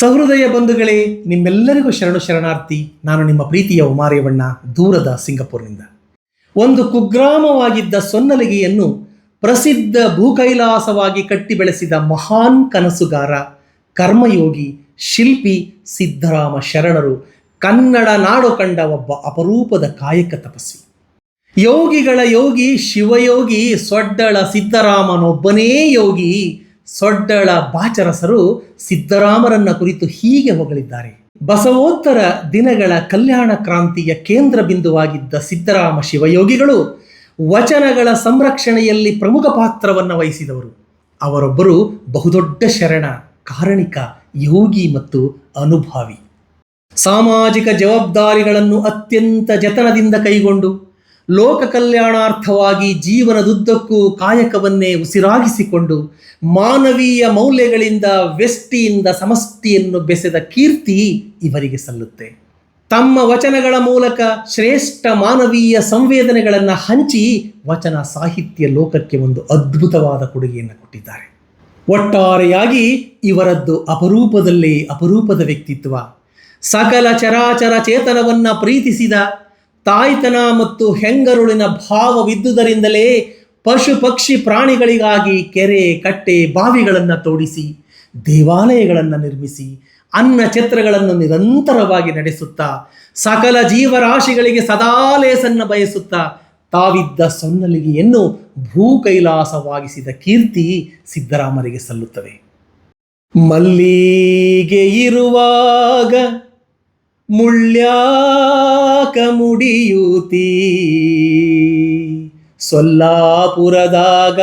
ಸಹೃದಯ ಬಂಧುಗಳೇ, ನಿಮ್ಮೆಲ್ಲರಿಗೂ ಶರಣು ಶರಣಾರ್ಥಿ, ನಾನು ನಿಮ್ಮ ಪ್ರೀತಿಯ ಉಮಾರೇವಣ್ಣ ದೂರದ ಸಿಂಗಪುರ್ನಿಂದ. ಒಂದು ಕುಗ್ರಾಮವಾಗಿದ್ದ ಸೊನ್ನಲಿಗೆಯನ್ನು ಪ್ರಸಿದ್ಧ ಭೂಕೈಲಾಸವಾಗಿ ಕಟ್ಟಿ ಬೆಳೆಸಿದ ಮಹಾನ್ ಕನಸುಗಾರ, ಕರ್ಮಯೋಗಿ, ಶಿಲ್ಪಿ ಸಿದ್ದರಾಮ ಶರಣರು ಕನ್ನಡ ನಾಡು ಕಂಡ ಒಬ್ಬ ಅಪರೂಪದ ಕಾಯಕ ತಪಸ್ವಿ. ಯೋಗಿಗಳ ಯೋಗಿ, ಶಿವಯೋಗಿ, ಸೊಡ್ಡಳ ಸಿದ್ದರಾಮನೊಬ್ಬನೇ ಯೋಗಿ ಸೊಡ್ಡಳ ಬಾಚರಸರು ಸಿದ್ದರಾಮರನ್ನ ಕುರಿತು ಹೀಗೆ ಹೊಗಳಿದ್ದಾರೆ. ಬಸವೋತ್ತರ ದಿನಗಳ ಕಲ್ಯಾಣ ಕ್ರಾಂತಿಯ ಕೇಂದ್ರ ಬಿಂದುವಾಗಿದ್ದ ಸಿದ್ದರಾಮ ಶಿವಯೋಗಿಗಳು ವಚನಗಳ ಸಂರಕ್ಷಣೆಯಲ್ಲಿ ಪ್ರಮುಖ ಪಾತ್ರವನ್ನು ವಹಿಸಿದವರು. ಅವರೊಬ್ಬರು ಬಹುದೊಡ್ಡ ಶರಣ, ಕಾರಣಿಕ, ಯೋಗಿ ಮತ್ತು ಅನುಭಾವಿ. ಸಾಮಾಜಿಕ ಜವಾಬ್ದಾರಿಗಳನ್ನು ಅತ್ಯಂತ ಜತನದಿಂದ ಕೈಗೊಂಡು ಲೋಕ ಕಲ್ಯಾಣಾರ್ಥವಾಗಿ ಜೀವನದುದ್ದಕ್ಕೂ ಕಾಯಕವನ್ನೇ ಉಸಿರಾಗಿಸಿಕೊಂಡು ಮಾನವೀಯ ಮೌಲ್ಯಗಳಿಂದ ವ್ಯಷ್ಟಿಯಿಂದ ಸಮಷ್ಟಿಯನ್ನು ಬೆಸೆದ ಕೀರ್ತಿ ಇವರಿಗೆ ಸಲ್ಲುತ್ತೆ. ತಮ್ಮ ವಚನಗಳ ಮೂಲಕ ಶ್ರೇಷ್ಠ ಮಾನವೀಯ ಸಂವೇದನೆಗಳನ್ನು ಹಂಚಿ ವಚನ ಸಾಹಿತ್ಯ ಲೋಕಕ್ಕೆ ಒಂದು ಅದ್ಭುತವಾದ ಕೊಡುಗೆಯನ್ನು ಕೊಟ್ಟಿದ್ದಾರೆ. ಒಟ್ಟಾರೆಯಾಗಿ ಇವರದ್ದು ಅಪರೂಪದಲ್ಲಿ ಅಪರೂಪದ ವ್ಯಕ್ತಿತ್ವ. ಸಕಲ ಚರಾಚರ ಚೇತನವನ್ನ ಪ್ರೀತಿಸಿದ ತಾಯ್ತನ ಮತ್ತು ಹೆಂಗರುಳಿನ ಭಾವವಿದ್ದುದರಿಂದಲೇ ಪಶು ಪಕ್ಷಿ ಪ್ರಾಣಿಗಳಿಗಾಗಿ ಕೆರೆ, ಕಟ್ಟೆ, ಬಾವಿಗಳನ್ನು ತೋಡಿಸಿ, ದೇವಾಲಯಗಳನ್ನು ನಿರ್ಮಿಸಿ, ಅನ್ನ ಛತ್ರಗಳನ್ನು ನಿರಂತರವಾಗಿ ನಡೆಸುತ್ತಾ, ಸಕಲ ಜೀವರಾಶಿಗಳಿಗೆ ಸದಾ ಲೇಸನ್ನು ಬಯಸುತ್ತಾ, ತಾವಿದ್ದ ಸೊನ್ನಲಿಗೆಯನ್ನು ಭೂ ಕೈಲಾಸವಾಗಿಸಿದ ಕೀರ್ತಿ ಸಿದ್ದರಾಮರಿಗೆ ಸಲ್ಲುತ್ತದೆ ಮಲ್ಲಿಗೆ ಇರುವಾಗ ಮುಳ್ಳ್ಯಾಕ ಮುಡಿಯೂತಿ. ಸೊಲ್ಲಾಪುರದಾಗ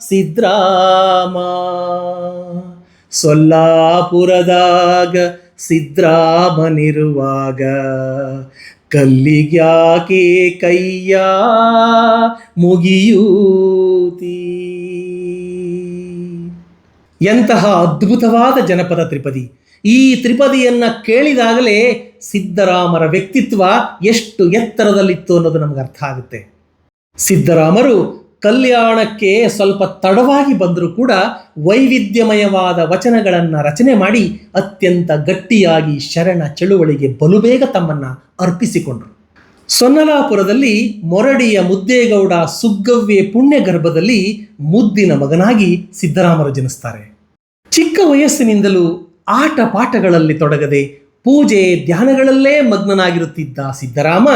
ಸಿದ್ರಾಮ. ಸೊಲ್ಲಾಪುರದಾಗ ಸಿದ್ರಾಮನಿರುವಾಗ ಕಲ್ಲಿಗ್ಯಾಕೆ ಕೈಯ ಮುಗಿಯೂತಿ. ಎಂತಹ ಅದ್ಭುತವಾದ ಜನಪದ ತ್ರಿಪದಿ. ಈ ತ್ರಿಪದಿಯನ್ನು ಕೇಳಿದಾಗಲೇ ಸಿದ್ದರಾಮರ ವ್ಯಕ್ತಿತ್ವ ಎಷ್ಟು ಎತ್ತರದಲ್ಲಿತ್ತು ಅನ್ನೋದು ನಮ್ಗೆ ಅರ್ಥ ಆಗುತ್ತೆ. ಸಿದ್ದರಾಮರು ಕಲ್ಯಾಣಕ್ಕೆ ಸ್ವಲ್ಪ ತಡವಾಗಿ ಬಂದರೂ ಕೂಡ ವೈವಿಧ್ಯಮಯವಾದ ವಚನಗಳನ್ನು ರಚನೆ ಮಾಡಿ ಅತ್ಯಂತ ಗಟ್ಟಿಯಾಗಿ ಶರಣ ಚಳುವಳಿಗೆ ಬಲುಬೇಗ ತಮ್ಮನ್ನ ಅರ್ಪಿಸಿಕೊಂಡರು. ಸೊನ್ನಲಾಪುರದಲ್ಲಿ ಮೊರಡಿಯ ಮುದ್ದೇಗೌಡ ಸುಗ್ಗವ್ಯ ಪುಣ್ಯ ಗರ್ಭದಲ್ಲಿ ಮುದ್ದಿನ ಮಗನಾಗಿ ಸಿದ್ದರಾಮರು ಜನಿಸ್ತಾರೆ. ಚಿಕ್ಕ ವಯಸ್ಸಿನಿಂದಲೂ ಆಟ ಪಾಠಗಳಲ್ಲಿ ತೊಡಗದೆ ಪೂಜೆ ಧ್ಯಾನಗಳಲ್ಲೇ ಮಗ್ನನಾಗಿರುತ್ತಿದ್ದ ಸಿದ್ದರಾಮ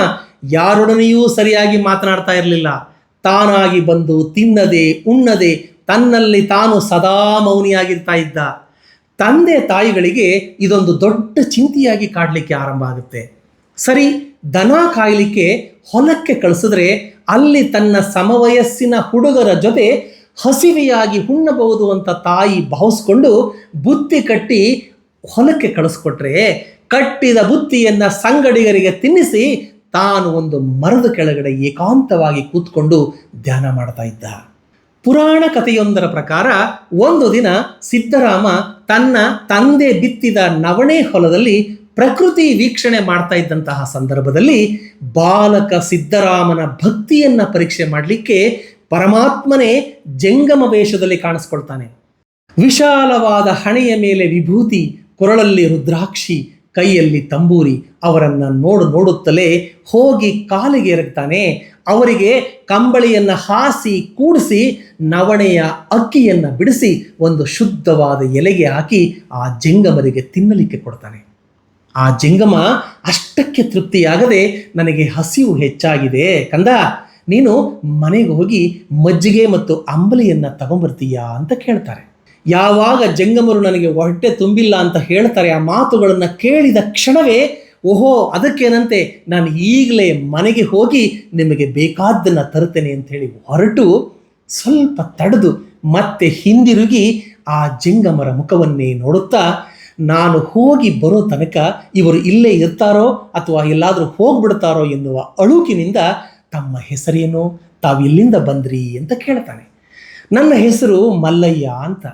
ಯಾರೊಡನೆಯೂ ಸರಿಯಾಗಿ ಮಾತನಾಡ್ತಾ ಇರಲಿಲ್ಲ. ತಾನಾಗಿ ಬಂದು ತಿನ್ನದೆ, ಉಣ್ಣದೆ ತನ್ನಲ್ಲಿ ತಾನು ಸದಾ ಮೌನಿಯಾಗಿರ್ತಾ ಇದ್ದ. ತಂದೆ ತಾಯಿಗಳಿಗೆ ಇದೊಂದು ದೊಡ್ಡ ಚಿಂತೆಯಾಗಿ ಕಾಡಲಿಕ್ಕೆ ಆರಂಭ ಆಗುತ್ತೆ. ಸರಿ, ದನ ಕಾಯಲಿಕ್ಕೆ ಹೊಲಕ್ಕೆ ಕಳಿಸಿದ್ರೆ ಅಲ್ಲಿ ತನ್ನ ಸಮವಯಸ್ಸಿನ ಹುಡುಗರ ಜೊತೆ ಹಸಿವೆಯಾಗಿ ಹುಣ್ಣಬಹುದು ಅಂತ ತಾಯಿ ಭಾವಿಸ್ಕೊಂಡು ಬುತ್ತಿ ಕಟ್ಟಿ ಹೊಲಕ್ಕೆ ಕಳಿಸ್ಕೊಟ್ರೆ ಕಟ್ಟಿದ ಬುತ್ತಿಯನ್ನು ಸಂಗಡಿಗರಿಗೆ ತಿನ್ನಿಸಿ ತಾನು ಒಂದು ಮರದ ಕೆಳಗಡೆ ಏಕಾಂತವಾಗಿ ಕೂತ್ಕೊಂಡು ಧ್ಯಾನ ಮಾಡ್ತಾ ಇದ್ದ. ಪುರಾಣ ಕಥೆಯೊಂದರ ಪ್ರಕಾರ ಒಂದು ದಿನ ಸಿದ್ದರಾಮ ತನ್ನ ತಂದೆ ಬಿತ್ತಿದ ನವಣೆ ಹೊಲದಲ್ಲಿ ಪ್ರಕೃತಿ ವೀಕ್ಷಣೆ ಮಾಡ್ತಾ ಇದ್ದಂತಹ ಸಂದರ್ಭದಲ್ಲಿ ಬಾಲಕ ಸಿದ್ದರಾಮನ ಭಕ್ತಿಯನ್ನ ಪರೀಕ್ಷೆ ಮಾಡಲಿಕ್ಕೆ ಪರಮಾತ್ಮನೇ ಜಂಗಮ ವೇಷದಲ್ಲಿ ಕಾಣಿಸ್ಕೊಳ್ತಾನೆ. ವಿಶಾಲವಾದ ಹಣೆಯ ಮೇಲೆ ವಿಭೂತಿ, ಕೊರಳಲ್ಲಿ ರುದ್ರಾಕ್ಷಿ, ಕೈಯಲ್ಲಿ ತಂಬೂರಿ ಅವರನ್ನು ನೋಡು ನೋಡುತ್ತಲೇ ಹೋಗಿ ಕಾಲಿಗೆ ಎರಗ್ತಾನೆ. ಅವರಿಗೆ ಕಂಬಳಿಯನ್ನ ಹಾಸಿ, ಕೂಡಿಸಿ, ನವಣೆಯ ಅಕ್ಕಿಯನ್ನ ಬಿಡಿಸಿ ಒಂದು ಶುದ್ಧವಾದ ಎಲೆಗೆ ಹಾಕಿ ಆ ಜಂಗಮರಿಗೆ ತಿನ್ನಲಿಕ್ಕೆ ಕೊಡ್ತಾನೆ. ಆ ಜಂಗಮ ಅಷ್ಟಕ್ಕೆ ತೃಪ್ತಿಯಾಗದೆ ನನಗೆ ಹಸಿವು ಹೆಚ್ಚಾಗಿದೆ ಕಂದ. ನೀನು ಮನೆಗೆ ಹೋಗಿ ಮಜ್ಜಿಗೆ ಮತ್ತು ಅಂಬಲಿಯನ್ನು ತಗೊಂಬರ್ತೀಯಾ ಅಂತ ಕೇಳ್ತಾರೆ. ಯಾವಾಗ ಜಂಗಮರು ನನಗೆ ಹೊಟ್ಟೆ ತುಂಬಿಲ್ಲ ಅಂತ ಹೇಳ್ತಾರೆ ಆ ಮಾತುಗಳನ್ನು ಕೇಳಿದ ಕ್ಷಣವೇ, ಓಹೋ, ಅದಕ್ಕೇನಂತೆ ನಾನು ಈಗಲೇ ಮನೆಗೆ ಹೋಗಿ ನಿಮಗೆ ಬೇಕಾದ್ದನ್ನು ತರುತ್ತೇನೆ ಅಂತ ಹೇಳಿ ಹೊರಟು ಸ್ವಲ್ಪ ತಡೆದು ಮತ್ತೆ ಹಿಂದಿರುಗಿ ಆ ಜಂಗಮರ ಮುಖವನ್ನೇ ನೋಡುತ್ತಾ, ನಾನು ಹೋಗಿ ಬರೋ ತನಕ ಇವರು ಇಲ್ಲೇ ಇರ್ತಾರೋ ಅಥವಾ ಎಲ್ಲಾದರೂ ಹೋಗ್ಬಿಡ್ತಾರೋ ಎನ್ನುವ ಅಳುಕಿನಿಂದ ತಮ್ಮ ಹೆಸರೇನು, ತಾವು ಎಲ್ಲಿಂದ ಬಂದ್ರಿ ಅಂತ ಕೇಳ್ತಾನೆ. ನನ್ನ ಹೆಸರು ಮಲ್ಲಯ್ಯ ಅಂತ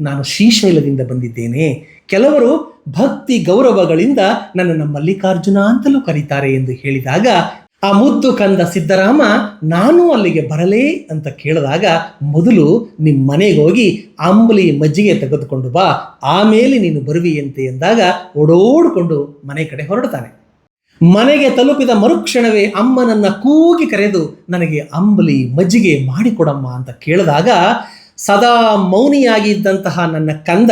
ನಾನು ಶ್ರೀಶೈಲದಿಂದ ಬಂದಿದ್ದೇನೆ. ಕೆಲವರು ಭಕ್ತಿ ಗೌರವಗಳಿಂದ ನನ್ನನ್ನು ಮಲ್ಲಿಕಾರ್ಜುನ ಅಂತಲೂ ಕರೀತಾರೆ ಎಂದು ಹೇಳಿದಾಗ, ಆ ಮುದ್ದು ಕಂದ ಸಿದ್ದರಾಮ, ನಾನು ಅಲ್ಲಿಗೆ ಬರಲೇ ಅಂತ ಕೇಳಿದಾಗ ಮೊದಲು ನಿಮ್ಮ ಮನೆಗೆ ಹೋಗಿ ಅಂಬಲಿ ಮಜ್ಜಿಗೆ ತೆಗೆದುಕೊಂಡು ಬಾ, ಆಮೇಲೆ ನೀನು ಬರುವಿಯಂತೆ ಎಂದಾಗ ಓಡೋಡಿಕೊಂಡು ಮನೆ ಕಡೆ ಹೊರಡ್ತಾನೆ. ಮನೆಗೆ ತಲುಪಿದ ಮರುಕ್ಷಣವೇ ಅಮ್ಮನನ್ನ ಕೂಗಿ ಕರೆದು ನನಗೆ ಅಂಬಲಿ ಮಜ್ಜಿಗೆ ಮಾಡಿಕೊಡಮ್ಮ ಅಂತ ಕೇಳಿದಾಗ ಸದಾ ಮೌನಿಯಾಗಿ ಇದ್ದಂತಹ ನನ್ನ ಕಂದ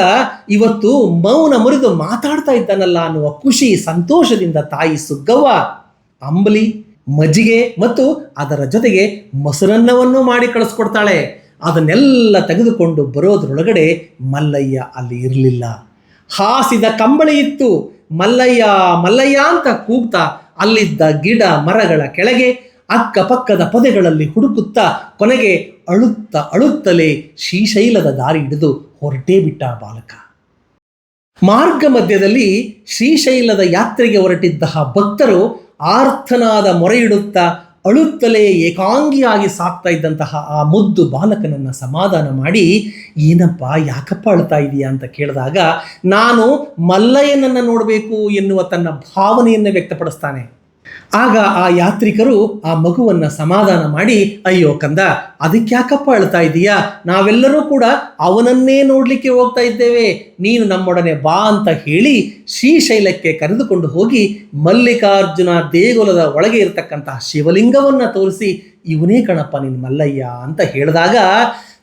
ಇವತ್ತು ಮೌನ ಮುರಿದು ಮಾತಾಡ್ತಾ ಇದ್ದಾನಲ್ಲ ಅನ್ನುವ ಖುಷಿ ಸಂತೋಷದಿಂದ ತಾಯಿ ಸುಗ್ಗವ್ವ, ಅಂಬಲಿ, ಮಜ್ಜಿಗೆ ಮತ್ತು ಅದರ ಜೊತೆಗೆ ಮೊಸರನ್ನವನ್ನು ಮಾಡಿ ಕಳಿಸ್ಕೊಡ್ತಾಳೆ. ಅದನ್ನೆಲ್ಲ ತೆಗೆದುಕೊಂಡು ಬರೋದ್ರೊಳಗಡೆ ಮಲ್ಲಯ್ಯ ಅಲ್ಲಿ ಇರಲಿಲ್ಲ. ಹಾಸಿದ ಕಂಬಳಿ ಇತ್ತು. ಮಲ್ಲಯ್ಯ ಮಲ್ಲಯ್ಯ ಅಂತ ಕೂಗ್ತಾ ಅಲ್ಲಿದ್ದ ಗಿಡ ಮರಗಳ ಕೆಳಗೆ ಅಕ್ಕಪಕ್ಕದ ಪೊದೆಗಳಲ್ಲಿ ಹುಡುಕುತ್ತಾ ಕೊನೆಗೆ ಅಳುತ್ತ ಅಳುತ್ತಲೇ ಶ್ರೀಶೈಲದ ದಾರಿ ಹಿಡಿದು ಹೊರಟೇ ಬಿಟ್ಟ ಬಾಲಕ. ಮಾರ್ಗ ಮಧ್ಯದಲ್ಲಿ ಶ್ರೀಶೈಲದ ಯಾತ್ರೆಗೆ ಹೊರಟಿದ್ದ ಭಕ್ತರು ಆರ್ಥನಾದ ಮೊರೆಯಿಡುತ್ತಾ ಅಳುತ್ತಲೇ ಏಕಾಂಗಿಯಾಗಿ ಸಾಕ್ತಾ ಇದ್ದಂತಹ ಆ ಮುದ್ದು ಬಾಲಕನನ್ನು ಸಮಾಧಾನ ಮಾಡಿ, ಏನಪ್ಪ, ಯಾಕಪ್ಪ ಅಳ್ತಾ ಇದೀಯಾ? ಅಂತ ಕೇಳಿದಾಗ, ನಾನು ಮಲ್ಲಯ್ಯನನ್ನು ನೋಡಬೇಕು ಎನ್ನುವ ತನ್ನ ಭಾವನೆಯನ್ನು ವ್ಯಕ್ತಪಡಿಸ್ತಾನೆ. ಆಗ ಆ ಯಾತ್ರಿಕರು ಆ ಮಗುವನ್ನ ಸಮಾಧಾನ ಮಾಡಿ, ಅಯ್ಯೋ ಕಂದ ಅದಕ್ಕ್ಯಾಕಪ್ಪ ಅಳ್ತಾ ಇದೀಯಾ? ನಾವೆಲ್ಲರೂ ಕೂಡ ಅವನನ್ನೇ ನೋಡ್ಲಿಕ್ಕೆ ಹೋಗ್ತಾ ಇದ್ದೇವೆ. ನೀನು ನಮ್ಮೊಡನೆ ಬಾ ಅಂತ ಹೇಳಿ ಶ್ರೀಶೈಲಕ್ಕೆ ಕರೆದುಕೊಂಡು ಹೋಗಿ ಮಲ್ಲಿಕಾರ್ಜುನ ದೇಗುಲದ ಒಳಗೆ ಇರತಕ್ಕಂತಹ ಶಿವಲಿಂಗವನ್ನ ತೋರಿಸಿ, ಇವನೇ ಕಣಪ್ಪ ನಿನ್ ಮಲ್ಲಯ್ಯ ಅಂತ ಹೇಳಿದಾಗ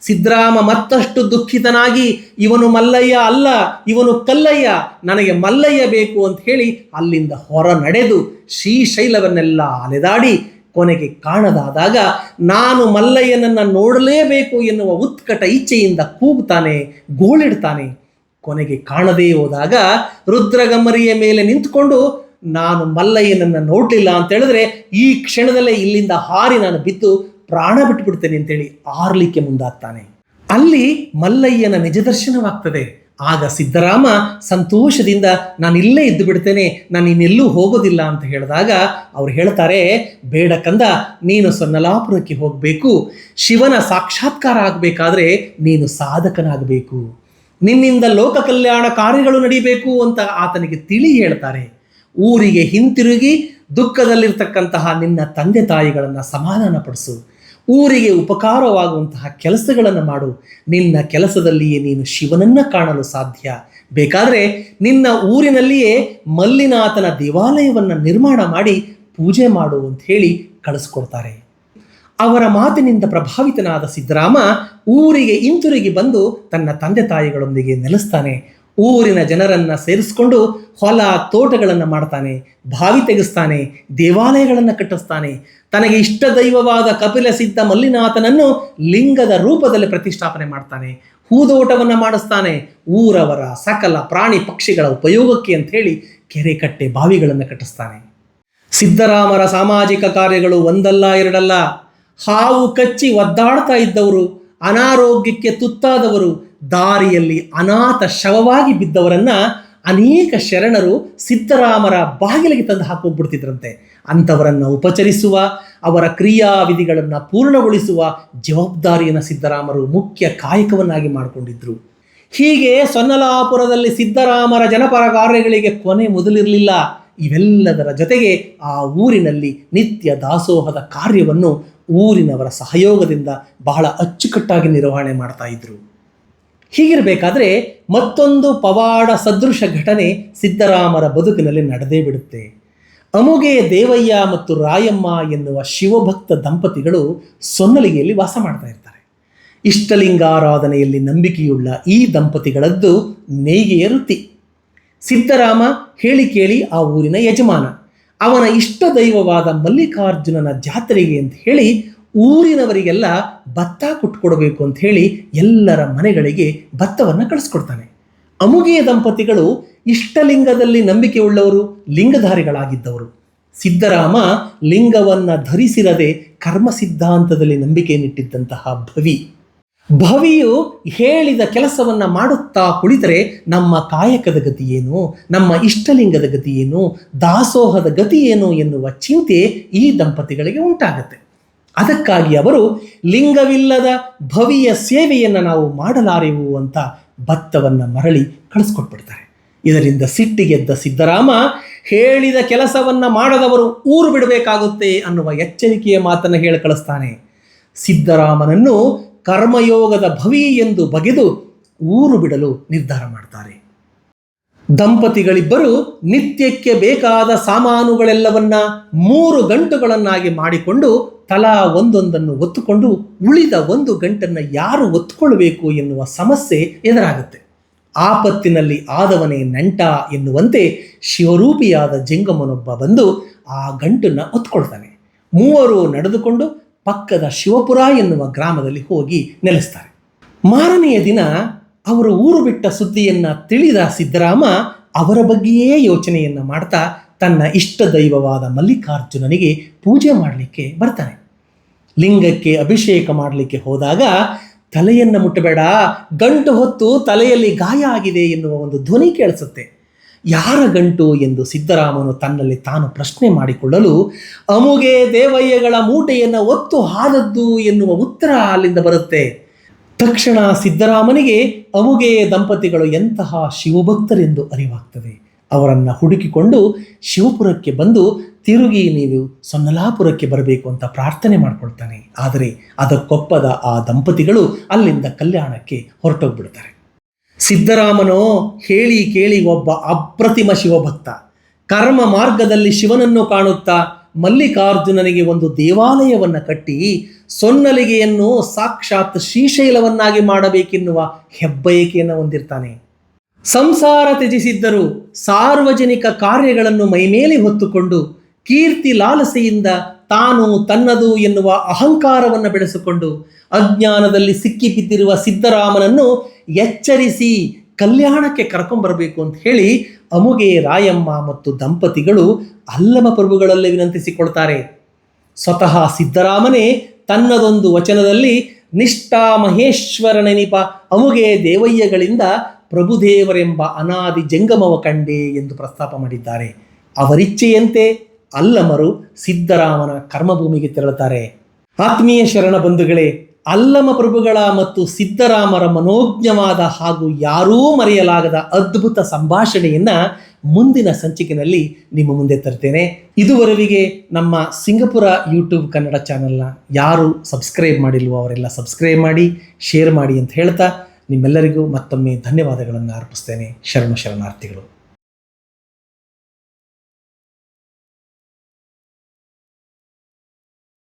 ಸಿದ್ರಾಮ ಮತ್ತಷ್ಟು ದುಃಖಿತನಾಗಿ, ಇವನು ಮಲ್ಲಯ್ಯ ಅಲ್ಲ, ಇವನು ಕಲ್ಲಯ್ಯ, ನನಗೆ ಮಲ್ಲಯ್ಯ ಬೇಕು ಅಂತ ಹೇಳಿ ಅಲ್ಲಿಂದ ಹೊರ ನಡೆದು ಶ್ರೀಶೈಲವನ್ನೆಲ್ಲ ಅಲೆದಾಡಿ ಕೊನೆಗೆ ಕಾಣದಾದಾಗ ನಾನು ಮಲ್ಲಯ್ಯನನ್ನು ನೋಡಲೇಬೇಕು ಎನ್ನುವ ಉತ್ಕಟ ಇಚ್ಛೆಯಿಂದ ಕೂಗ್ತಾನೆ, ಗೋಳಿಡ್ತಾನೆ. ಕೊನೆಗೆ ಕಾಣದೇ ಹೋದಾಗ ರುದ್ರಗಮರಿಯ ಮೇಲೆ ನಿಂತುಕೊಂಡು, ನಾನು ಮಲ್ಲಯ್ಯನನ್ನು ನೋಡಲಿಲ್ಲ ಅಂತ ಹೇಳಿದ್ರೆ ಈ ಕ್ಷಣದಲ್ಲೇ ಇಲ್ಲಿಂದ ಹಾರಿ ನಾನು ಬಿದ್ದು ಪ್ರಾಣ ಬಿಟ್ಬಿಡ್ತೇನೆ ಅಂತೇಳಿ ಆರ್ಲಿಕ್ಕೆ ಮುಂದಾಗ್ತಾನೆ. ಅಲ್ಲಿ ಮಲ್ಲಯ್ಯನ ನಿಜ ದರ್ಶನವಾಗ್ತದೆ. ಆಗ ಸಿದ್ದರಾಮ ಸಂತೋಷದಿಂದ, ನಾನು ಇಲ್ಲೇ ಇದ್ದು ಬಿಡ್ತೇನೆ, ನಾನು ಇನ್ನೆಲ್ಲೂ ಹೋಗೋದಿಲ್ಲ ಅಂತ ಹೇಳಿದಾಗ ಅವ್ರು ಹೇಳ್ತಾರೆ, ಬೇಡ ಕಂದ, ನೀನು ಸೊನ್ನಲಾಪುರಕ್ಕೆ ಹೋಗಬೇಕು. ಶಿವನ ಸಾಕ್ಷಾತ್ಕಾರ ಆಗಬೇಕಾದ್ರೆ ನೀನು ಸಾಧಕನಾಗಬೇಕು. ನಿನ್ನಿಂದ ಲೋಕ ಕಲ್ಯಾಣ ಕಾರ್ಯಗಳು ನಡೀಬೇಕು ಅಂತ ಆತನಿಗೆ ತಿಳಿ ಹೇಳ್ತಾರೆ. ಊರಿಗೆ ಹಿಂತಿರುಗಿ, ದುಃಖದಲ್ಲಿರ್ತಕ್ಕಂತಹ ನಿನ್ನ ತಂದೆ ತಾಯಿಗಳನ್ನು ಸಮಾಧಾನಪಡಿಸು. ಊರಿಗೆ ಉಪಕಾರವಾಗುವಂತಹ ಕೆಲಸಗಳನ್ನು ಮಾಡು. ನಿನ್ನ ಕೆಲಸದಲ್ಲಿಯೇ ನೀನು ಶಿವನನ್ನ ಕಾಣಲು ಸಾಧ್ಯ. ಬೇಕಾದರೆ ನಿನ್ನ ಊರಿನಲ್ಲಿಯೇ ಮಲ್ಲಿನಾಥನ ದೇವಾಲಯವನ್ನು ನಿರ್ಮಾಣ ಮಾಡಿ ಪೂಜೆ ಮಾಡು ಅಂತ ಹೇಳಿ ಕಳಿಸ್ಕೊಡ್ತಾರೆ. ಅವರ ಮಾತಿನಿಂದ ಪ್ರಭಾವಿತನಾದ ಸಿದ್ದರಾಮ ಊರಿಗೆ ಹಿಂತಿರುಗಿ ಬಂದು ತನ್ನ ತಂದೆ ತಾಯಿಗಳೊಂದಿಗೆ ನೆಲೆಸ್ತಾನೆ. ಊರಿನ ಜನರನ್ನು ಸೇರಿಸ್ಕೊಂಡು ಹೊಲ ತೋಟಗಳನ್ನು ಮಾಡ್ತಾನೆ, ಬಾವಿ ತೆಗೆಸ್ತಾನೆ, ದೇವಾಲಯಗಳನ್ನು ಕಟ್ಟಿಸ್ತಾನೆ. ತನಗೆ ಇಷ್ಟ ದೈವವಾದ ಕಪಿಲ ಸಿದ್ಧ ಮಲ್ಲಿನಾಥನನ್ನು ಲಿಂಗದ ರೂಪದಲ್ಲಿ ಪ್ರತಿಷ್ಠಾಪನೆ ಮಾಡ್ತಾನೆ. ಹೂದೋಟವನ್ನು ಮಾಡಿಸ್ತಾನೆ. ಊರವರ ಸಕಲ ಪ್ರಾಣಿ ಪಕ್ಷಿಗಳ ಉಪಯೋಗಕ್ಕೆ ಅಂತ ಹೇಳಿ ಕೆರೆ ಕಟ್ಟೆ ಬಾವಿಗಳನ್ನು ಕಟ್ಟಿಸ್ತಾನೆ. ಸಿದ್ದರಾಮರ ಸಾಮಾಜಿಕ ಕಾರ್ಯಗಳು ಒಂದಲ್ಲ, ಎರಡಲ್ಲ. ಹಾವು ಕಚ್ಚಿ ಒದ್ದಾಡ್ತಾ ಇದ್ದವರು, ಅನಾರೋಗ್ಯಕ್ಕೆ ತುತ್ತಾದವರು ದಾರಿಯಲ್ಲಿ ಅನಾಥ ಶವವಾಗಿ ಬಿದ್ದವರನ್ನ ಅನೇಕ ಶರಣರು ಸಿದ್ದರಾಮರ ಬಾಗಿಲಿಗೆ ತಂದು ಹಾಕೋಗ್ಬಿಡ್ತಿದ್ರಂತೆ ಅಂಥವರನ್ನು ಉಪಚರಿಸುವ, ಅವರ ಕ್ರಿಯಾವಿಧಿಗಳನ್ನು ಪೂರ್ಣಗೊಳಿಸುವ ಜವಾಬ್ದಾರಿಯನ್ನು ಸಿದ್ದರಾಮರು ಮುಖ್ಯ ಕಾಯಕವನ್ನಾಗಿ ಮಾಡಿಕೊಂಡಿದ್ದರು ಹೀಗೆ ಸೊನ್ನಲಾಪುರದಲ್ಲಿ ಸಿದ್ದರಾಮರ ಜನಪರ ಕಾರ್ಯಗಳಿಗೆ ಕೊನೆ ಮೊದಲಿರಲಿಲ್ಲ. ಇವೆಲ್ಲದರ ಜೊತೆಗೆ ಆ ಊರಿನಲ್ಲಿ ನಿತ್ಯ ದಾಸೋಹದ ಕಾರ್ಯವನ್ನು ಊರಿನವರ ಸಹಯೋಗದಿಂದ ಬಹಳ ಅಚ್ಚುಕಟ್ಟಾಗಿ ನಿರ್ವಹಣೆ ಮಾಡ್ತಾ ಇದ್ರು. ಹೀಗಿರಬೇಕಾದ್ರೆ ಮತ್ತೊಂದು ಪವಾಡ ಸದೃಶ ಘಟನೆ ಸಿದ್ದರಾಮರ ಬದುಕಿನಲ್ಲಿ ನಡೆದೇ ಬಿಡುತ್ತೆ. ಅಮುಗೆ ದೇವಯ್ಯ ಮತ್ತು ರಾಯಮ್ಮ ಎನ್ನುವ ಶಿವಭಕ್ತ ದಂಪತಿಗಳು ಸೊನ್ನಲಿಗೆಯಲ್ಲಿ ವಾಸ ಮಾಡ್ತಾ ಇರ್ತಾರೆ. ಇಷ್ಟಲಿಂಗಾರಾಧನೆಯಲ್ಲಿ ನಂಬಿಕೆಯುಳ್ಳ ಈ ದಂಪತಿಗಳದ್ದು ನೇಯ್ಗೆಯ ವೃತ್ತಿ. ಸಿದ್ದರಾಮ ಹೇಳಿ ಕೇಳಿ ಆ ಊರಿನ ಯಜಮಾನ. ಅವನ ಇಷ್ಟ ದೈವವಾದ ಮಲ್ಲಿಕಾರ್ಜುನನ ಜಾತ್ರೆಗೆ ಅಂತ ಹೇಳಿ ಊರಿನವರಿಗೆಲ್ಲ ಭತ್ತ ಕೊಟ್ಕೊಡ್ಬೇಕು ಅಂತ ಹೇಳಿ ಎಲ್ಲರ ಮನೆಗಳಿಗೆ ಭತ್ತವನ್ನು ಕಳಿಸ್ಕೊಡ್ತಾನೆ. ಅಮುಗಿಯ ದಂಪತಿಗಳು ಇಷ್ಟಲಿಂಗದಲ್ಲಿ ನಂಬಿಕೆ ಉಳ್ಳವರು, ಲಿಂಗಧಾರಿಗಳಾಗಿದ್ದವರು. ಸಿದ್ದರಾಮ ಲಿಂಗವನ್ನ ಧರಿಸಿರದೆ ಕರ್ಮ ಸಿದ್ಧಾಂತದಲ್ಲಿ ನಂಬಿಕೆಯನ್ನಿಟ್ಟಿದ್ದಂತಹ ಭವಿ. ಭವಿಯು ಹೇಳಿದ ಕೆಲಸವನ್ನ ಮಾಡುತ್ತಾ ಕುಳಿತರೆ ನಮ್ಮ ಕಾಯಕದ ಗತಿ ಏನು, ನಮ್ಮ ಇಷ್ಟಲಿಂಗದ ಗತಿ ಏನು, ದಾಸೋಹದ ಗತಿ ಏನು ಎನ್ನುವ ಚಿಂತೆ ಈ ದಂಪತಿಗಳಿಗೆ ಉಂಟಾಗತ್ತೆ. ಅದಕ್ಕಾಗಿ ಅವರು ಲಿಂಗವಿಲ್ಲದ ಭವಿಯ ಸೇವೆಯನ್ನು ನಾವು ಮಾಡಲಾರೆವು ಅಂತ ಭತ್ತವನ್ನು ಮರಳಿ ಕಳಿಸ್ಕೊಟ್ಬಿಡ್ತಾರೆ. ಇದರಿಂದ ಸಿಟ್ಟಿಗೆದ್ದ ಸಿದ್ದರಾಮ ಹೇಳಿದ ಕೆಲಸವನ್ನು ಮಾಡದವರು ಊರು ಬಿಡಬೇಕಾಗುತ್ತೆ ಅನ್ನುವ ಎಚ್ಚರಿಕೆಯ ಮಾತನ್ನು ಹೇಳಿ ಕಳಿಸ್ತಾನೆ. ಸಿದ್ದರಾಮನನ್ನು ಕರ್ಮಯೋಗದ ಭವಿ ಎಂದು ಬಗೆದು ಊರು ಬಿಡಲು ನಿರ್ಧಾರ ಮಾಡ್ತಾರೆ. ದಂಪತಿಗಳಿಬ್ಬರು ನಿತ್ಯಕ್ಕೆ ಬೇಕಾದ ಸಾಮಾನುಗಳೆಲ್ಲವನ್ನ ಮೂರು ಗಂಟುಗಳನ್ನಾಗಿ ಮಾಡಿಕೊಂಡು ತಲಾ ಒಂದೊಂದನ್ನು ಒತ್ತುಕೊಂಡು ಉಳಿದ ಒಂದು ಗಂಟನ್ನು ಯಾರು ಒತ್ತುಕೊಳ್ಬೇಕು ಎನ್ನುವ ಸಮಸ್ಯೆ ಎದುರಾಗುತ್ತೆ. ಆಪತ್ತಿನಲ್ಲಿ ಆದವನೇ ನಂಟ ಎನ್ನುವಂತೆ ಶಿವರೂಪಿಯಾದ ಜಂಗಮನೊಬ್ಬ ಬಂದು ಆ ಗಂಟನ್ನು ಒತ್ಕೊಳ್ತಾನೆ ಮೂವರು ನಡೆದುಕೊಂಡು ಪಕ್ಕದ ಶಿವಪುರ ಎನ್ನುವ ಗ್ರಾಮದಲ್ಲಿ ಹೋಗಿ ನೆಲೆಸ್ತಾರೆ. ಮಾರನೆಯ ದಿನ ಅವರು ಊರು ಬಿಟ್ಟ ಸುದ್ದಿಯನ್ನು ತಿಳಿದ ಸಿದ್ದರಾಮ ಅವರ ಬಗ್ಗೆಯೇ ಯೋಚನೆಯನ್ನು ಮಾಡ್ತಾ ತನ್ನ ಇಷ್ಟ ದೈವವಾದ ಮಲ್ಲಿಕಾರ್ಜುನನಿಗೆ ಪೂಜೆ ಮಾಡಲಿಕ್ಕೆ ಬರ್ತಾನೆ. ಲಿಂಗಕ್ಕೆ ಅಭಿಷೇಕ ಮಾಡಲಿಕ್ಕೆ ಹೋದಾಗ ತಲೆಯನ್ನು ಮುಟ್ಟಬೇಡ, ಗಂಟು ಹೊತ್ತು ತಲೆಯಲ್ಲಿ ಗಾಯ ಆಗಿದೆ ಎನ್ನುವ ಒಂದು ಧ್ವನಿ ಕೇಳಿಸುತ್ತೆ. ಯಾರ ಗಂಟು ಎಂದು ಸಿದ್ದರಾಮನು ತನ್ನಲ್ಲಿ ತಾನು ಪ್ರಶ್ನೆ ಮಾಡಿಕೊಳ್ಳಲು, ಅಮುಗೆ ದೇವಯ್ಯಗಳ ಮೂಟೆಯನ್ನು ಒತ್ತು ಹಾದದ್ದು ಎನ್ನುವ ಉತ್ತರ ಅಲ್ಲಿಂದ ಬರುತ್ತೆ. ತಕ್ಷಣ ಸಿದ್ದರಾಮನಿಗೆ, ಅಮುಗೆ ದಂಪತಿಗಳು ಎಂತಹ ಶಿವಭಕ್ತರೆಂದು ಅರಿವಾಗ್ತದೆ. ಅವರನ್ನು ಹುಡುಕಿಕೊಂಡು ಶಿವಪುರಕ್ಕೆ ಬಂದು ತಿರುಗಿ ನೀವು ಸೊನ್ನಲಾಪುರಕ್ಕೆ ಬರಬೇಕು ಅಂತ ಪ್ರಾರ್ಥನೆ ಮಾಡ್ಕೊಳ್ತಾನೆ. ಆದರೆ ಅದಕ್ಕೊಪ್ಪದ ಆ ದಂಪತಿಗಳು ಅಲ್ಲಿಂದ ಕಲ್ಯಾಣಕ್ಕೆ ಹೊರಟೋಗ್ಬಿಡ್ತಾರೆ. ಸಿದ್ದರಾಮನೋ ಹೇಳಿ ಕೇಳಿ ಒಬ್ಬ ಅಪ್ರತಿಮ ಶಿವಭಕ್ತ. ಕರ್ಮ ಮಾರ್ಗದಲ್ಲಿ ಶಿವನನ್ನು ಕಾಣುತ್ತಾ ಮಲ್ಲಿಕಾರ್ಜುನನಿಗೆ ಒಂದು ದೇವಾಲಯವನ್ನು ಕಟ್ಟಿ ಸೊನ್ನಲಿಗೆಯನ್ನು ಸಾಕ್ಷಾತ್ ಶ್ರೀಶೈಲವನ್ನಾಗಿ ಮಾಡಬೇಕೆನ್ನುವ ಹೆಬ್ಬಯಕೆಯನ್ನು ಹೊಂದಿರ್ತಾನೆ. ಸಂಸಾರ ತ್ಯಜಿಸಿದ್ದರೂ ಸಾರ್ವಜನಿಕ ಕಾರ್ಯಗಳನ್ನು ಮೈಮೇಲೆ ಹೊತ್ತುಕೊಂಡು ಕೀರ್ತಿ ಲಾಲಸೆಯಿಂದ ತಾನು ತನ್ನದು ಎನ್ನುವ ಅಹಂಕಾರವನ್ನು ಬೆಳೆಸಿಕೊಂಡು ಅಜ್ಞಾನದಲ್ಲಿ ಸಿಕ್ಕಿಬಿದ್ದಿರುವ ಸಿದ್ದರಾಮನನ್ನು ಎಚ್ಚರಿಸಿ ಕಲ್ಯಾಣಕ್ಕೆ ಕರ್ಕೊಂಬರಬೇಕು ಅಂತ ಹೇಳಿ ಅಮುಗೆ ರಾಯಮ್ಮ ಮತ್ತು ದಂಪತಿಗಳು ಅಲ್ಲಮ ಪ್ರಭುಗಳಲ್ಲಿ ವಿನಂತಿಸಿಕೊಳ್ತಾರೆ. ಸ್ವತಃ ಸಿದ್ದರಾಮನೇ ತನ್ನದೊಂದು ವಚನದಲ್ಲಿ ನಿಷ್ಠಾ ಮಹೇಶ್ವರನೆನಿಪ ಅಮುಗೆ ದೇವಯ್ಯಗಳಿಂದ ಪ್ರಭುದೇವರೆಂಬ ಅನಾದಿ ಜಂಗಮವ ಕಂಡೆ ಎಂದು ಪ್ರಸ್ತಾಪ ಮಾಡಿದ್ದಾರೆ. ಅವರಿಚ್ಛೆಯಂತೆ ಅಲ್ಲಮರು ಸಿದ್ದರಾಮನ ಕರ್ಮಭೂಮಿಗೆ ತೆರಳುತ್ತಾರೆ. ಆತ್ಮೀಯ ಶರಣ ಬಂಧುಗಳೇ, ಅಲ್ಲಮ ಪ್ರಭುಗಳ ಮತ್ತು ಸಿದ್ದರಾಮರ ಮನೋಜ್ಞವಾದ ಹಾಗೂ ಯಾರೂ ಮರೆಯಲಾಗದ ಅದ್ಭುತ ಸಂಭಾಷಣೆಯನ್ನ ಮುಂದಿನ ಸಂಚಿಕೆಯಲ್ಲಿ ನಿಮ್ಮ ಮುಂದೆ ತರ್ತೇನೆ ಇದುವರೆಗೆ ನಮ್ಮ ಸಿಂಗಪುರ ಯೂಟ್ಯೂಬ್ ಕನ್ನಡ ಚಾನೆಲ್ನ ಯಾರು ಸಬ್ಸ್ಕ್ರೈಬ್ ಮಾಡಿಲ್ವೋ ಅವರೆಲ್ಲ ಸಬ್ಸ್ಕ್ರೈಬ್ ಮಾಡಿ, ಶೇರ್ ಮಾಡಿ ಅಂತ ಹೇಳ್ತಾ ನಿಮ್ಮೆಲ್ಲರಿಗೂ ಮತ್ತೊಮ್ಮೆ ಧನ್ಯವಾದಗಳನ್ನು ಅರ್ಪಿಸ್ತೇನೆ. ಶರಣು ಶರಣಾರ್ಥಿಗಳು.